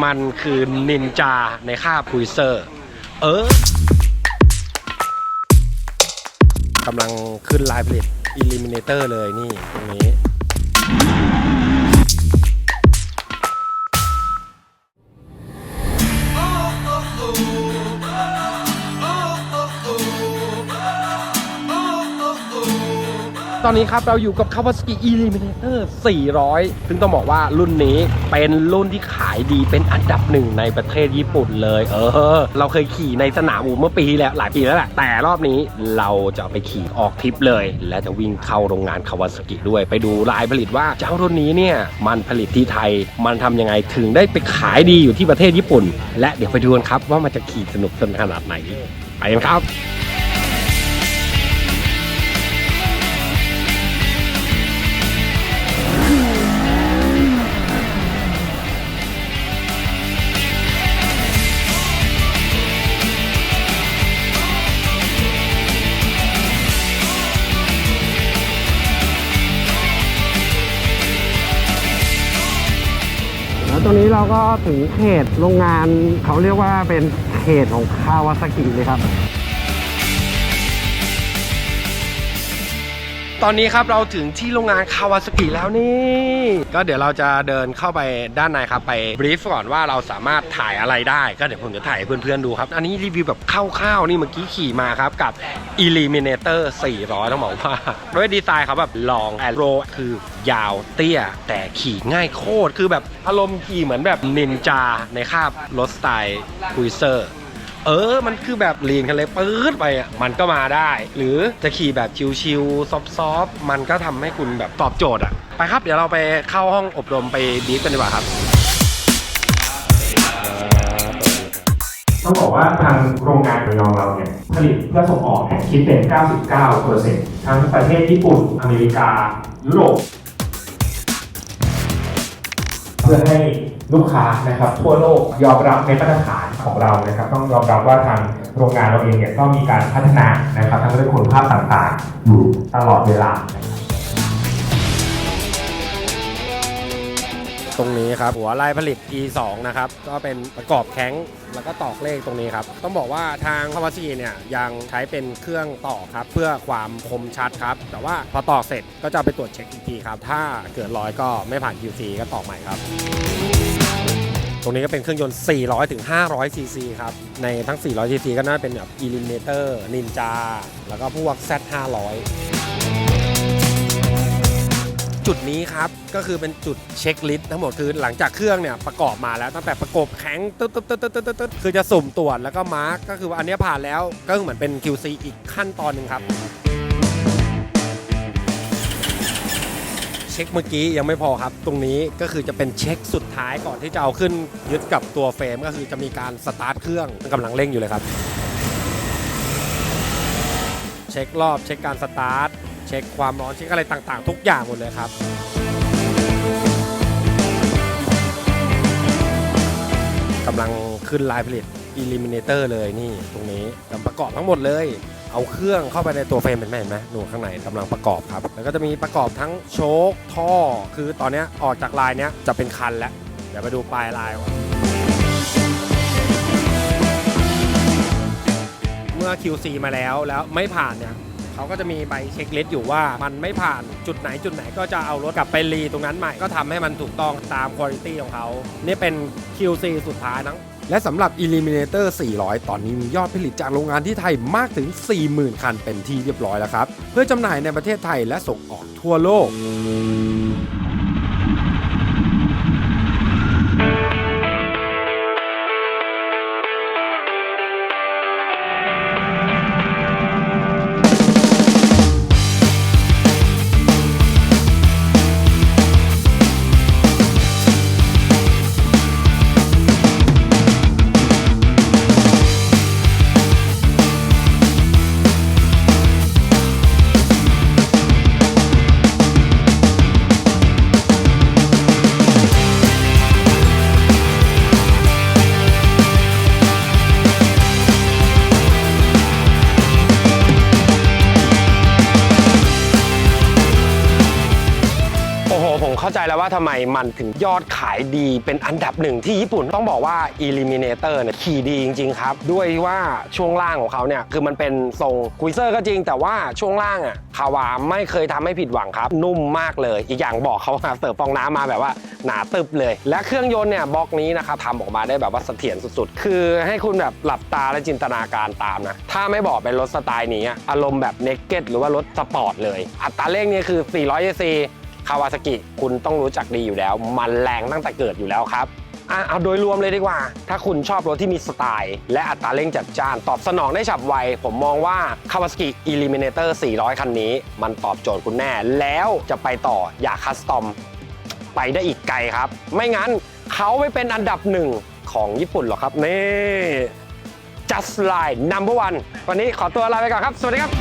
มันคือนินจาในคาบคุยเซอร์ เออกำลังขึ้นไลฟ์ผลิต Eliminator เลยนี่ตรงนี้ ตอนนี้ครับเราอยู่กับ Kawasaki Eliminator 400 ซึ่งต้องบอกว่ารุ่นนี้เป็นรุ่นที่ขายดีเป็นอันดับหนึ่งในประเทศญี่ปุ่นเลย เออ เราเคยขี่ในสนามอูเมื่อปีแล้วหลายปีแล้วแหละ แต่รอบนี้เราจะไปขี่ออกทริปเลย และจะวิ่งเข้าโรงงาน Kawasaki ด้วยไปดูลายผลิตว่าเจ้ารุ่นนี้เนี่ยมันผลิตที่ไทยมันทำยังไงถึงได้ไปขายดีอยู่ที่ประเทศญี่ปุ่น และเดี๋ยวไปดูกันครับว่ามันจะขี่สนุกสนานขนาดไหนไปกันครับ ตรงนี้เราก็ถึงเขตโรงงานเขาเรียกว่าเป็นเขตของคาวาซากิเลยครับ ตอนนี้ครับเราถึงที่โรงงานคาวาซากิแล้วนี่ ก็เดี๋ยวเราจะเดินเข้าไปด้านในครับไปบรีฟก่อนว่าเราสามารถถ่ายอะไรได้ ก็เดี๋ยวผมจะถ่ายให้เพื่อนๆดูครับ อันนี้รีวิวแบบคร่าวๆนี่เมื่อกี้ขี่มาครับกับ Eliminator 400 ต้องบอกว่าด้วยดีไซน์เขาแบบลองแอนโรคือยาวเตี้ย แต่ขี่ง่ายโคตรคือแบบอารมณ์ขี่เหมือนแบบนินจาในคาบรถสไตล์คุยเซอร์ เออ มันคือแบบลีนกันเลยปื๊ดไปอะ มันก็มาได้ หรือจะขี่แบบชิวๆซอฟๆมันก็ทำให้คุณแบบตอบโจทย์อะ ไปครับ เดี๋ยวเราไปเข้าห้องอบรมไปดีฟกันดีกว่าครับ ต้องบอกว่าทางโรงงานระยองเราเนี่ย ผลิตเพื่อส่งออกเนี่ยคิดเป็น 99%ทั้งประเทศญี่ปุ่น อเมริกา ยุโรปเพื่อให้ ลูกค้านะครับทั่วโลกยอมรับในมาตรฐานของเรานะครับ ต้องยอมรับว่าทางโรงงานเราเองเนี่ยก็มีการพัฒนานะครับทั้งเรื่องคุณภาพต่างๆ อยู่ตลอดเวลาตรงนี้ครับหัวลายผลิต E2 นะครับก็เป็นประกอบแข้งแล้วก็ตอกเลขตรงนี้ครับ ต้องบอกว่าทางคาวาซิเนี่ยยังใช้เป็นเครื่องต่อครับ เพื่อความคมชัดครับ แต่ว่าพอต่อเสร็จก็จะไปตรวจเช็คอีกทีครับ ถ้าเกิดร้อยก็ไม่ผ่าน QC ก็ต่อใหม่ครับ ตรงนี้ก็เป็นเครื่องยนต์ 400 ถึง 500 ซีซีครับ ในทั้ง 400 ซีซีก็น่าจะเป็นแบบ Eliminator Ninja แล้วก็พวก Z 500จุดนี้ครับ ก็คือเป็นจุดเช็คลิสต์ทั้งหมดคือหลังจากเครื่องเนี่ยประกอบมาแล้วตั้งแต่ประกบแข็งตึ๊ดตึ๊ดตึ๊ดตึ๊ดตึ๊ดตึ๊ดคือจะสุ่มตรวจแล้วก็มาร์กก็คือว่าอันนี้ผ่านแล้วก็เหมือนเป็น QC อีกขั้นตอนหนึ่งครับ เช็คเมื่อกี้ยังไม่พอครับ ตรงนี้ก็คือจะเป็นเช็คสุดท้ายก่อนที่จะเอาขึ้นยึดกับตัวเฟรมก็คือจะมีการสตาร์ทเครื่องกำลังเร่งอยู่เลยครับ เช็ครอบเช็คการสตาร์ทเช็คความร้อนเช็คอะไรต่างๆ ทุกอย่างหมดเลยครับกำลังขึ้นลายผลิต Eliminator เลยนี่ตรงนี้ประกอบทั้งหมดเลย เอาเครื่องเข้าไปในตัวเฟรมเห็นไหมเห็นไหมหนูข้างในกำลังประกอบครับ แล้วก็จะมีประกอบทั้งโชคท่อ คือตอนนี้ออกจากลายนี้จะเป็นคันแล้ว เดี๋ยวไปดูปลายลาย เมื่อ QC มาแล้วแล้วไม่ผ่านเนี่ย เขาก็จะมีใบเช็คลิสต์อยู่ว่ามันไม่ผ่านจุดไหนจุดไหนก็จะเอารถกลับไปรีตรงนั้นใหม่ ก็ทำให้มันถูกต้องตามคุณภาพของเขา นี่เป็น QC สุดท้ายนะและสำหรับ Eliminator 400 ตอนนี้มียอดผลิตจากโรงงานที่ไทยมากถึง 40,000 คันเป็นที่เรียบร้อยแล้วครับ เพื่อจำหน่ายในประเทศไทยและส่งออกทั่วโลก ข้าใจแล้วว่าทำไมมันถึงยอดขายดีเป็นอันดับหนึ่งที่ญี่ปุ่นต้องบอกว่า Eliminator เนี่ยขี่ดีจริง ๆ ครับ ด้วยว่าช่วงล่างของเขาเนี่ยคือมันเป็นทรงคุยเซอร์ก็จริง แต่ว่าช่วงล่างอะคาวาไม่เคยทำให้ผิดหวังครับ นุ่มมากเลย อีกอย่างบอกเขาว่าเสิร์ฟฟองน้ำมาแบบว่าหนาตึบเลย และเครื่องยนต์เนี่ยบล็อกนี้นะครับทำออกมาได้แบบว่าเสถียรสุดๆ คือให้คุณแบบหลับตาและจินตนาการตามนะ ถ้าไม่บอกเป็นรถสไตล์นี้อารมณ์แบบเนกเก็ตหรือว่ารถสปอร์ตเลย อัตราเร่งเนี่ยคือ400 cc าวาซากิคุณต้องรู้จักดีอยู่แล้ว มันแรงตั้งแต่เกิดอยู่แล้วครับอะเอาโดยรวมเลยดีกว่า ถ้าคุณชอบรถที่มีสไตล์ และอัตราเร่งจัดจ้าน ตอบสนองได้ฉับไว ผมมองว่า Kawasaki Eliminator 400 คันนี้ มันตอบโจทย์คุณแน่ แล้วจะไปต่ออยากคัสตอม ไปได้อีกไกลครับ ไม่งั้นเขาไม่เป็นอันดับหนึ่งของญี่ปุ่นหรอกครับ นี่ just line number one วันนี้ขอตัวลาไปก่อนครับ สวัสดีครับ